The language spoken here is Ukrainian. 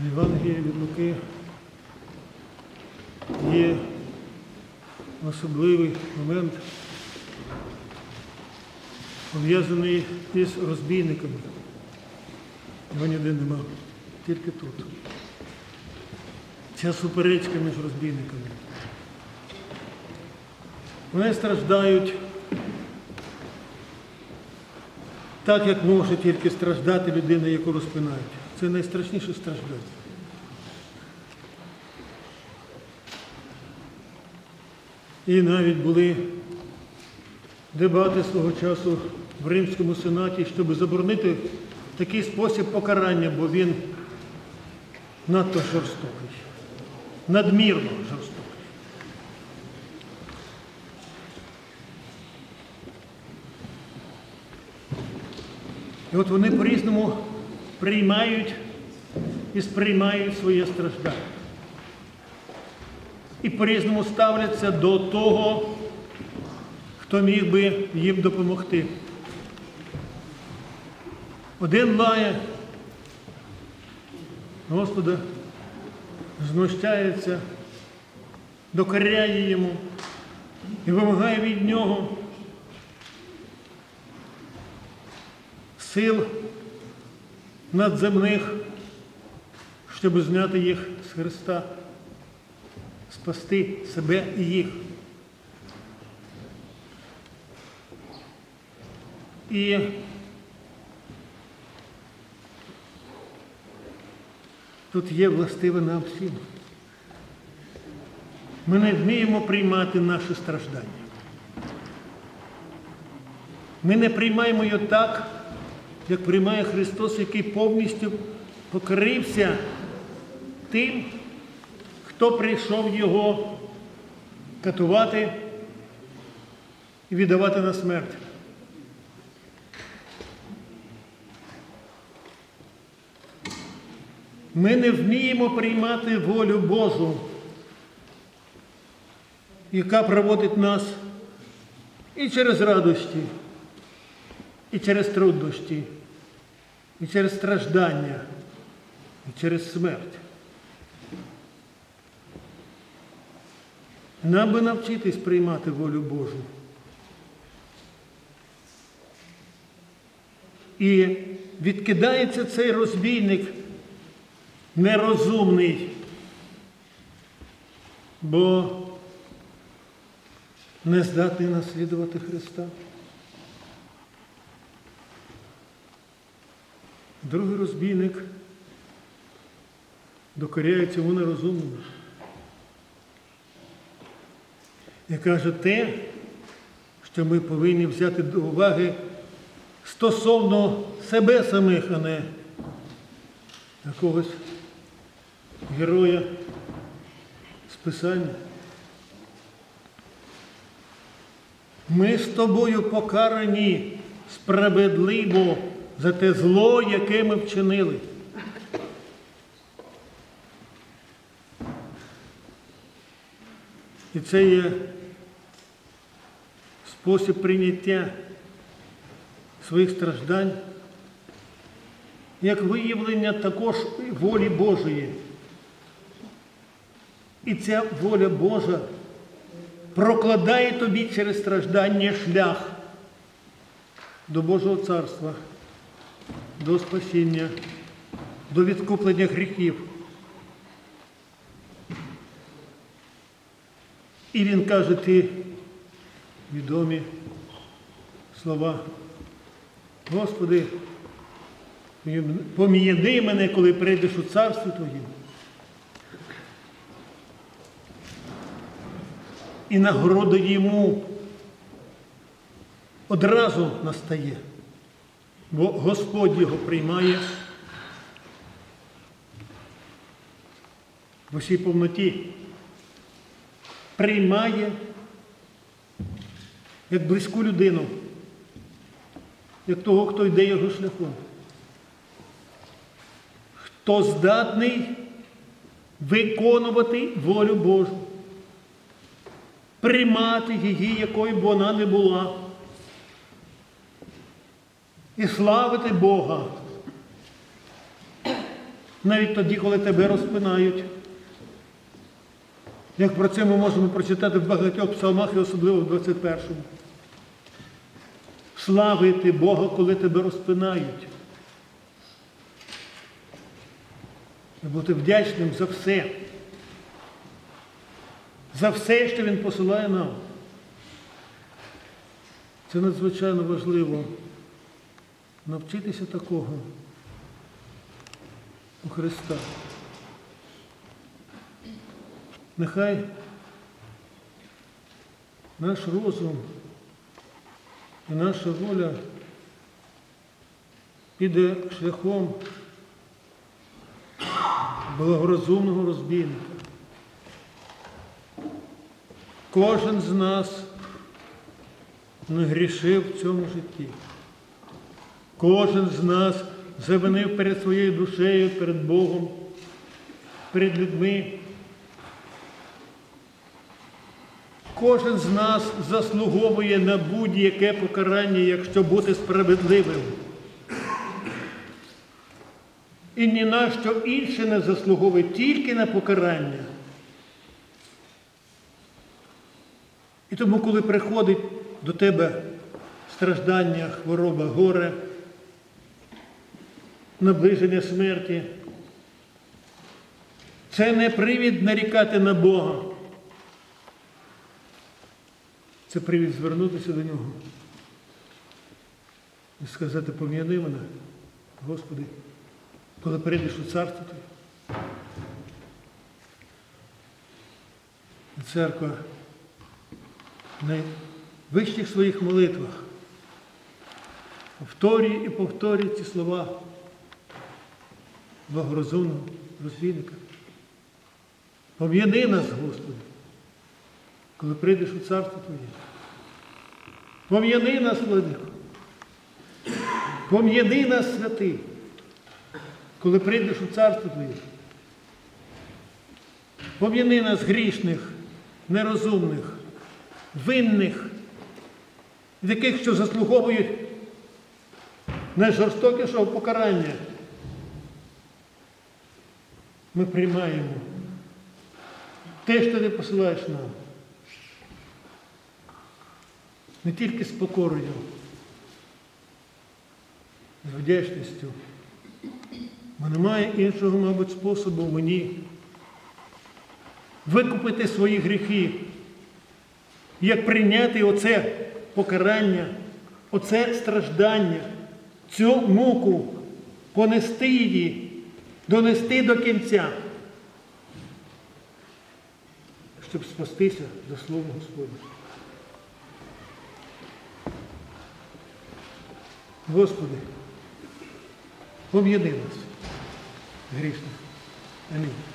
В Євангелії від Луки є особливий момент, пов'язаний із розбійниками. Його ніде нема, тільки тут. Ця суперечка між розбійниками. Вони страждають так, як може тільки страждати людина, яку розпинають. Це найстрашніше страждання. І навіть були дебати свого часу в Римському сенаті, щоб заборонити такий спосіб покарання, бо він надто жорстокий, надмірно жорстокий. І от вони по-різному приймають і сприймають своє страждання. І по-різному ставляться до того, хто міг би їм допомогти. Один лає, Господа, знущається, докоряє йому і вимагає від нього сил надземних, щоб зняти їх з Христа, спасти себе і їх. І тут є властиве нам всім. Ми не вміємо приймати наші страждання. Ми не приймаємо його так, як приймає Христос, який повністю покрився тим, хто прийшов його катувати і віддавати на смерть. Ми не вміємо приймати волю Божу, яка проводить нас і через радості, і через труднощі, і через страждання, і через смерть. Нам би навчитись приймати волю Божу. І відкидається цей розбійник нерозумний, бо не здатний наслідувати Христа. Другий розбійник докоряє цьому нерозумному. І каже те, що ми повинні взяти до уваги стосовно себе самих, а не якогось героя з Писання. Ми з тобою покарані справедливо за те зло, яке ми вчинили. І це є спосіб прийняття своїх страждань, як виявлення також волі Божої. І ця воля Божа прокладає тобі через страждання шлях до Божого царства, до спасіння, до відкуплення гріхів. І він каже ті відомі слова. Господи, пом'яни мене, коли прийдеш у царство Твоє. І нагорода йому одразу настає, бо Господь його приймає в усій повноті. Приймає як близьку людину, як того, хто йде його шляхом. Хто здатний виконувати волю Божу, приймати її, якою б вона не була, і славити Бога навіть тоді, коли тебе розпинають. Як про це ми можемо прочитати в багатьох псалмах і особливо в 21-му. Славити Бога, коли тебе розпинають. І бути вдячним за все. За все, що Він посилає нам. Це надзвичайно важливо навчитися такого у Христа. Нехай наш розум і наша воля піде шляхом благорозумного розбійника. Кожен з нас не грішив в цьому житті. Кожен з нас завинив перед своєю душею, перед Богом, перед людьми. Кожен з нас заслуговує на будь-яке покарання, якщо бути справедливим. І ні на що інше не заслуговує, тільки на покарання. І тому, коли приходить до тебе страждання, хвороба, горе, наближення смерті, це не привід нарікати на Бога. Це привід звернутися до нього і сказати, пом'яни мене, Господи, коли прийдеш у царство Твоє. Церква в найвищих своїх молитвах повторює і повторює ці слова благорозумного розбійника. Пом'яни нас, Господи, коли прийдеш у царство Твоє. Пом'яни нас, Владико. Пом'яни нас, святий, коли прийдеш у царство Твоє. Пом'яни нас грішних, нерозумних, винних, таких, що заслуговують найжорстокішого покарання. Ми приймаємо те, що ти посилаєш нам. Не тільки з покорою, з вдячністю. Бо немає іншого, мабуть, способу мені викупити свої гріхи, як прийняти оце покарання, оце страждання, цю муку, понести її, донести до кінця, щоб спастися за слово Господне. Господи, пом'яни нас, грішних. Амінь.